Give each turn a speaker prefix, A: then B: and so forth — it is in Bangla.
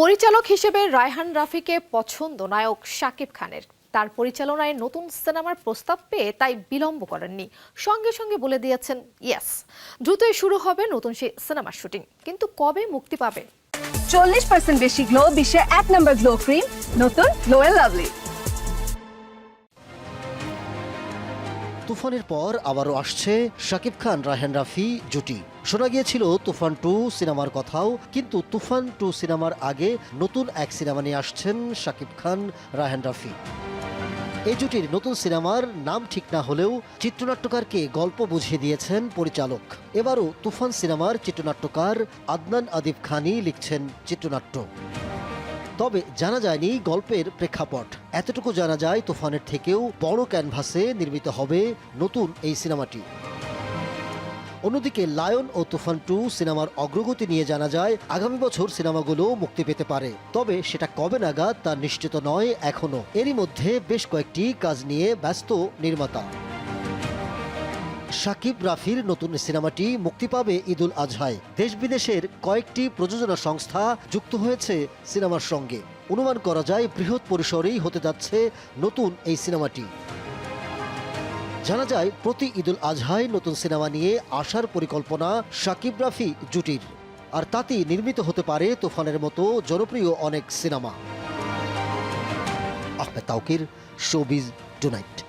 A: পরিচালক হিসেবে রায়হান রাফিকে পছন্দ নায়ক শাকিব খানের। তার পরিচালনায় নতুন সিনেমার প্রস্তাব পেয়ে তাই বিলম্ব করেননি। সঙ্গে সঙ্গে বলে দিয়েছেন, ইয়েস, দ্রুতই শুরু হবে নতুন সেই সিনেমার শুটিং। কিন্তু কবে মুক্তি পাবে?
B: চল্লিশ পার্সেন্ট বেশি গ্লো, বিশ্বে এক নম্বর গ্লো ক্রিম, নতুন গ্লো লাভলি
C: তুফানের পর আবারও আসছে শাকিব খান রাহেন রাফি জুটি। শোনা গিয়েছিল তুফান টু সিনেমার কথাও, কিন্তু তুফান টু সিনেমার আগে নতুন এক সিনেমা নিয়ে আসছেন শাকিব খান রাহেন রাফি। এই জুটির নতুন সিনেমার নাম ঠিক না হলেও চিত্রনাট্যকারকে গল্প বুঝিয়ে দিয়েছেন পরিচালক। এবারও তুফান সিনেমার চিত্রনাট্যকার আদনান আদিব খানই লিখছেন চিত্রনাট্য। তবে জানা যায়নি গল্পের প্রেক্ষাপট। এতটুকু জানা যায় তুফানের থেকেও বড় ক্যানভাসে নির্মিত হবে নতুন এই সিনেমাটি। অন্যদিকে লায়ন ও তুফান টু সিনেমার অগ্রগতি নিয়ে জানা যায় আগামী বছর সিনেমাগুলো মুক্তি পেতে পারে। তবে সেটা কবে নাগাদ তা নিশ্চিত নয় এখনও এরই মধ্যে বেশ কয়েকটি কাজ নিয়ে ব্যস্ত নির্মাতা। সাকিব রাফির নতুন সিনেমাটি মুক্তি পাবে ঈদুল আজহায়। দেশ বিদেশের কয়েকটি প্রযোজনা সংস্থা যুক্ত হয়েছে সিনেমার সঙ্গে। অনুমান করা যায় বৃহৎ পরিসরেই হতে যাচ্ছে নতুন এই সিনেমাটি। জানা যায়, প্রতি ঈদুল আজহায় নতুন সিনেমা নিয়ে আসার পরিকল্পনা সাকিব রাফি জুটির। আর তাতেই নির্মিত হতে পারে তুফানের মতো জনপ্রিয় অনেক cinema. Ahmed Taukir showbiz tonight.